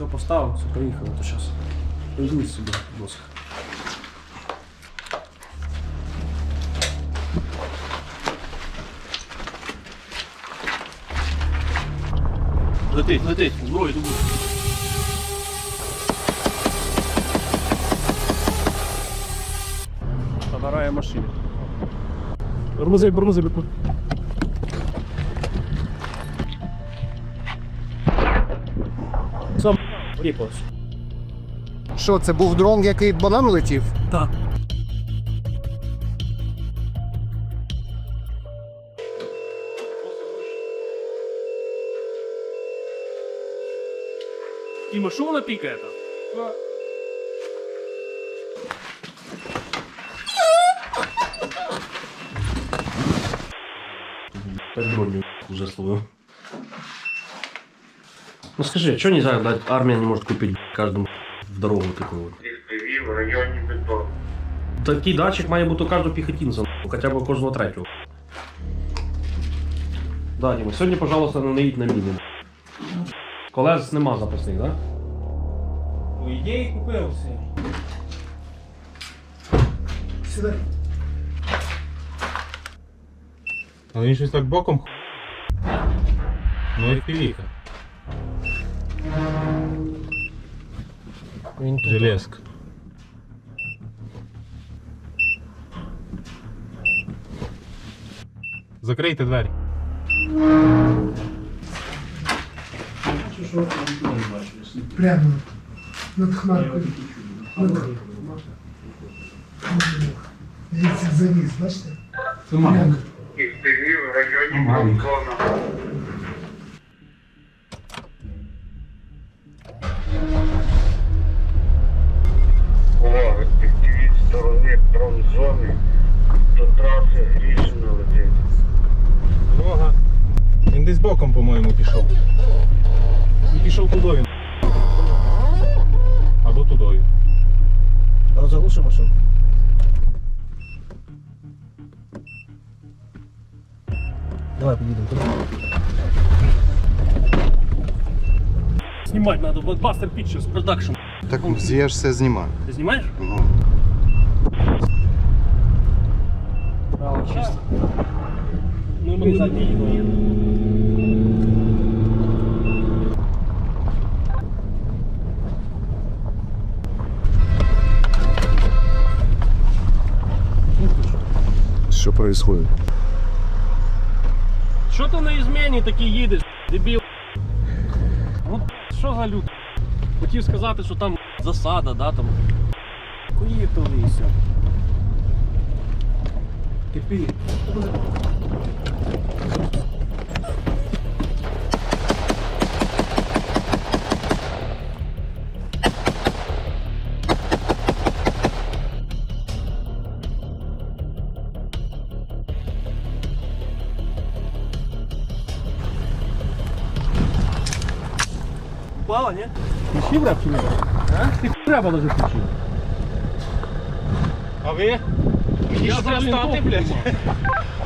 Все поставив, все поїхали, то зараз. Візьміть собі доск. Летить, летить, зброю добу. Набирає машину. Тормози, тормози, беку. Що, це був дрон, який банан летів? Так. Дима, что она пикает? Пять дронів уже словил. Ну скажи, что нельзя дать, армия не может купить каждому в дорогу такую вот? В районі бетон. Такий датчик має бути у кожного піхотинця, хоча б у кожного третього. Да, Діма, сьогодні, пожалуйста, не наїдь на міни. Колес нема запасних, так? Да? По ідеї купив все. Сюди. Але він щось так боком. ху- Ну і піліка. Він тут. Железка. Закрийте двері. Прямо над хмаркою. Над... Дивіться, завіс, бачите? Прямо. Ліхтарі в районі балкона. пішов. І пішов тудою. Або тудою. А заглуши машину. Давай поїдемо туди. Знімати треба, Blockbuster Pictures Production. Так я ж все знімаю. Ти знімаєш? Ну, Право чисто. Ну, ми задні Що происходит? Що ти на ізмені такі їдеш, дебіл? Ну, що за люд? Хотів сказати, що там засада, да, там. Поїхали і все. Кипі. Упала, ні? Включив реп чи ні? А? Ти треба даже включив. А ви? Я за стати, блядь.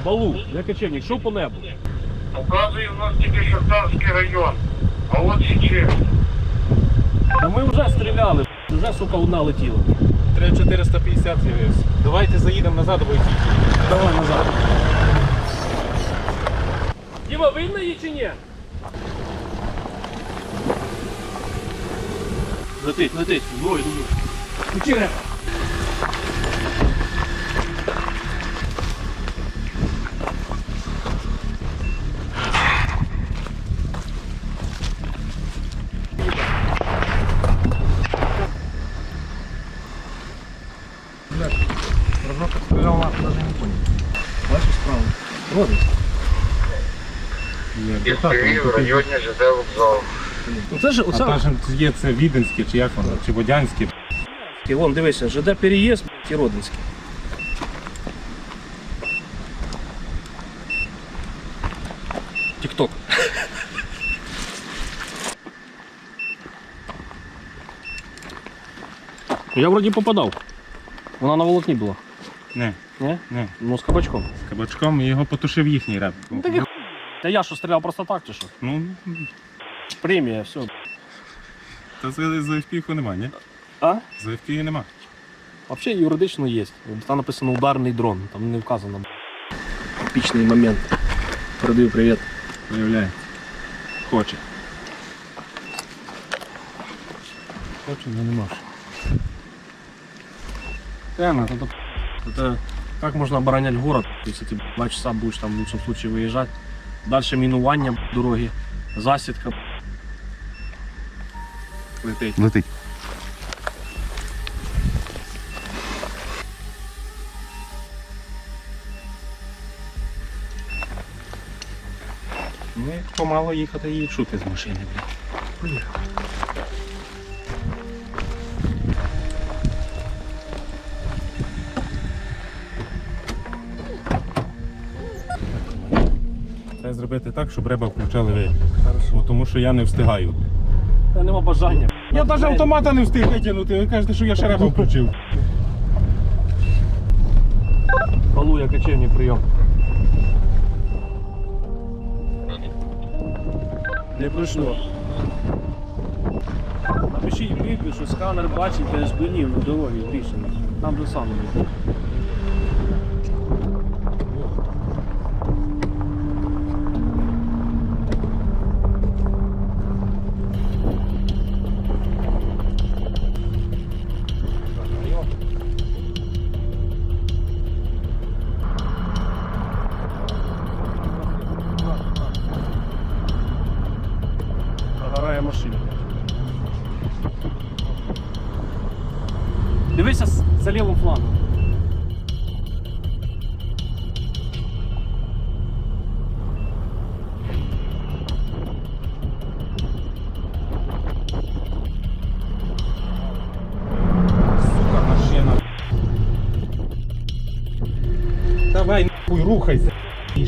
Балу, я кочевник, що по небу? Показує у нас тільки Шахтарський район. А от ще. Та ми вже стріляли, вже, сука, одна летіла. 3450 з'явився. Давайте заїдемо назад, бо йти. Давай назад. Діма, видно її чи ні? Летить, летить, двоє, двоє. Включи реп. Бачиш справа? Родить. Ліхтарі в районі ЖД вокзалу. Оце ж, А та ж є це Віденське, чи як воно, чи Водянське. І вон, дивися, ЖД переїзд і Родинський. Тікток. Я вроді попадав. Вона на волокні була. Не, Не? не. Ну, з кабачком. З кабачком і його потушив їхній реп. Так і Та я що стріляв просто так, чи що? Ну, Премія, все. Та з, з FPV нема, ні? А? З FPV нема. Взагалі юридично є. Там написано ударний дрон, там не вказано. Епічний момент. Передаю привіт. Виявляє. Хоче. Хоче, але не може. Реально, это, это как можно оборонять город, если ты два часа будешь там в лучшем случае выезжать. Дальше минування дороги, засідка. Летить. Летить. Ну, помало їхати і чути з машини, блін. Треба зробити так, щоб реба включали ви. Бо Тому що я не встигаю. Та нема бажання. Я навіть автомата не встиг витягнути. Ви кажете, що я ще реба включив. Балуя кочевний прийом. Не пройшло. Напишіть відповідь, що сканер бачить без блінів на дорогі рішення. Там же саме. Рухайся. І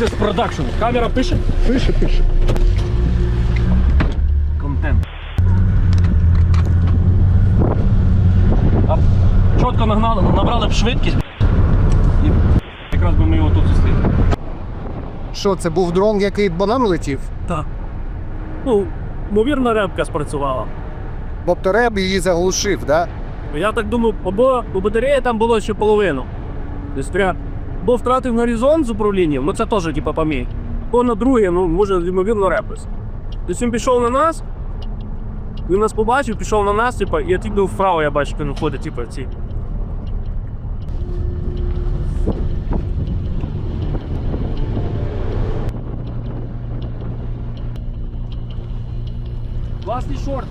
Pixels Production. Камера пише? Пише, пише. Контент. А чітко нагнали, набрали б швидкість і якраз би ми його тут зустріли. Що це був дрон, який банан летів? Так. Ну, ймовірно, репка спрацювала. Тобто реб її заглушив, да? Я так думаю, або у батареї там було ще половину. Десь. Бо втратив горизонт з управлінням, ну це теж типа помій. Бо на друге, ну може, ймовірно, репис. Тобто він пішов на нас, він нас побачив, пішов на нас, типа, і тільки вправо я бачу, він ходить, типа, ці. Власний шорт.